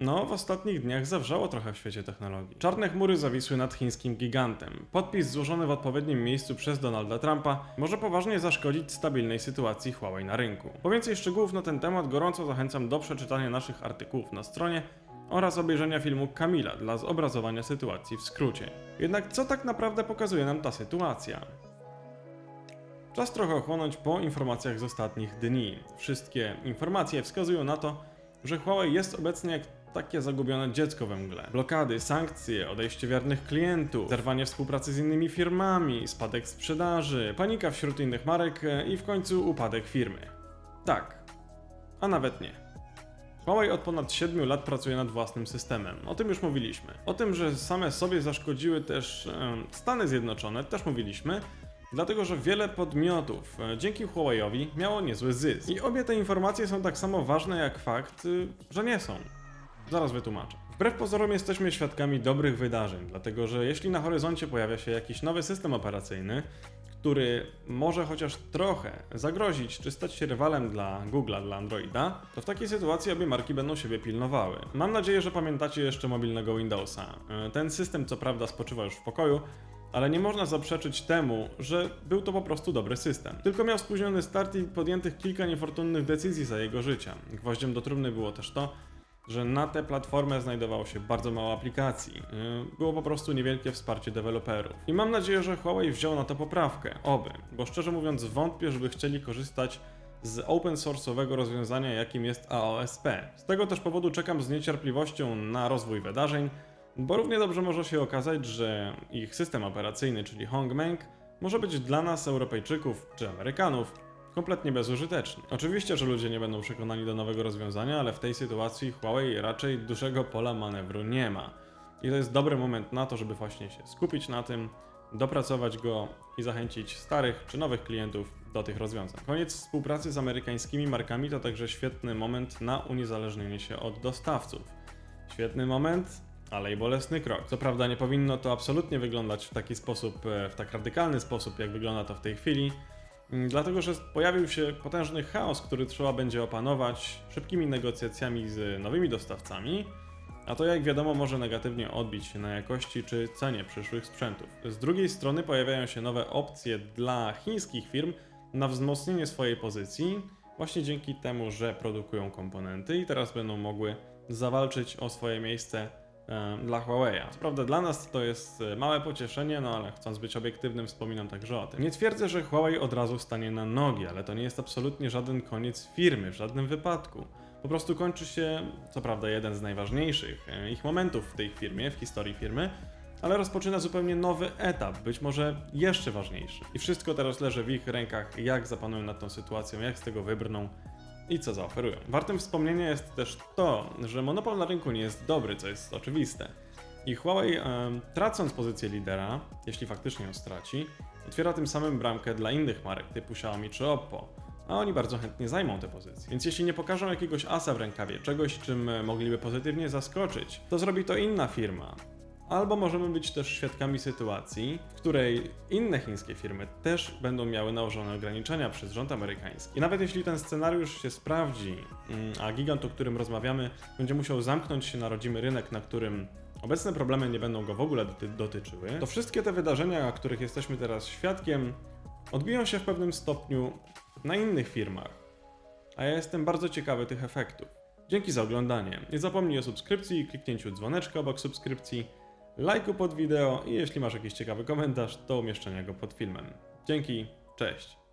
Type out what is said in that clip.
No, w ostatnich dniach zawrzało trochę w świecie technologii. Czarne chmury zawisły nad chińskim gigantem. Podpis złożony w odpowiednim miejscu przez Donalda Trumpa może poważnie zaszkodzić stabilnej sytuacji Huawei na rynku. Po więcej szczegółów na ten temat gorąco zachęcam do przeczytania naszych artykułów na stronie oraz obejrzenia filmu Kamila dla zobrazowania sytuacji w skrócie. Jednak co tak naprawdę pokazuje nam ta sytuacja? Czas trochę ochłonąć po informacjach z ostatnich dni. Wszystkie informacje wskazują na to, że Huawei jest obecnie takie zagubione dziecko we mgle. Blokady, sankcje, odejście wiernych klientów, zerwanie współpracy z innymi firmami, spadek sprzedaży, panika wśród innych marek e, i w końcu upadek firmy. Tak, a nawet nie. Huawei od ponad 7 lat pracuje nad własnym systemem. O tym już mówiliśmy. O tym, że same sobie zaszkodziły też e, Stany Zjednoczone, też mówiliśmy. Dlatego, że wiele podmiotów e, dzięki Huawei'owi miało niezły zysk. I obie te informacje są tak samo ważne jak fakt, że nie są. Zaraz wytłumaczę. Wbrew pozorom jesteśmy świadkami dobrych wydarzeń, dlatego że jeśli na horyzoncie pojawia się jakiś nowy system operacyjny, który może chociaż trochę zagrozić czy stać się rywalem dla Google'a, dla Androida, to w takiej sytuacji obie marki będą siebie pilnowały. Mam nadzieję, że pamiętacie jeszcze mobilnego Windowsa. E, Ten system co prawda spoczywa już w pokoju, ale nie można zaprzeczyć temu, że był to po prostu dobry system. Tylko miał spóźniony start i podjętych kilka niefortunnych decyzji za jego życia. Gwoździem do trumny było też to, że na tę platformę znajdowało się bardzo mało aplikacji. Yy, Było po prostu niewielkie wsparcie deweloperów. I mam nadzieję, że Huawei wziął na to poprawkę. Oby. Bo szczerze mówiąc wątpię, żeby chcieli korzystać z open source'owego rozwiązania, jakim jest AOSP. Z tego też powodu czekam z niecierpliwością na rozwój wydarzeń, bo równie dobrze może się okazać, że ich system operacyjny, czyli Hongmeng, może być dla nas, Europejczyków czy Amerykanów, kompletnie bezużyteczny. Oczywiście, że ludzie nie będą przekonani do nowego rozwiązania, ale w tej sytuacji Huawei raczej dużego pola manewru nie ma. I to jest dobry moment na to, żeby właśnie się skupić na tym, dopracować go i zachęcić starych czy nowych klientów do tych rozwiązań. Koniec współpracy z amerykańskimi markami to także świetny moment na uniezależnienie się od dostawców. Świetny moment, ale i bolesny krok. Co prawda nie powinno to absolutnie wyglądać w taki sposób, e, w tak radykalny sposób, jak wygląda to w tej chwili, dlatego że pojawił się potężny chaos, który trzeba będzie opanować szybkimi negocjacjami z nowymi dostawcami, a to jak wiadomo może negatywnie odbić się na jakości czy cenie przyszłych sprzętów. Z drugiej strony pojawiają się nowe opcje dla chińskich firm na wzmocnienie swojej pozycji, właśnie dzięki temu, że produkują komponenty i teraz będą mogły zawalczyć o swoje miejsce dla Huawei'a. Co prawda dla nas to jest e, małe pocieszenie, no ale chcąc być obiektywnym wspominam także o tym. Nie twierdzę, że Huawei od razu stanie na nogi, ale to nie jest absolutnie żaden koniec firmy, w żadnym wypadku. Po prostu kończy się, co prawda jeden z najważniejszych e, ich momentów w tej firmie, w historii firmy, ale rozpoczyna zupełnie nowy etap, być może jeszcze ważniejszy. I wszystko teraz leży w ich rękach, jak zapanują nad tą sytuacją, jak z tego wybrną i co zaoferują. Wartym wspomnienia jest też to, że monopol na rynku nie jest dobry, co jest oczywiste. I Huawei, tracąc pozycję lidera, jeśli faktycznie ją straci, otwiera tym samym bramkę dla innych marek typu Xiaomi czy Oppo, a oni bardzo chętnie zajmą te pozycje. Więc jeśli nie pokażą jakiegoś asa w rękawie, czegoś, czym mogliby pozytywnie zaskoczyć, to zrobi to inna firma. Albo możemy być też świadkami sytuacji, w której inne chińskie firmy też będą miały nałożone ograniczenia przez rząd amerykański. I nawet jeśli ten scenariusz się sprawdzi, mm, a gigant, o którym rozmawiamy, będzie musiał zamknąć się na rodzimy rynek, na którym obecne problemy nie będą go w ogóle doty dotyczyły, to wszystkie te wydarzenia, których jesteśmy teraz świadkiem, odbiją się w pewnym stopniu na innych firmach. A ja jestem bardzo ciekawy tych efektów. Dzięki za oglądanie. Nie zapomnij o subskrypcji i kliknięciu dzwoneczka obok subskrypcji, lajku pod wideo i jeśli masz jakiś ciekawy komentarz, to umieszczenia go pod filmem. Dzięki, cześć.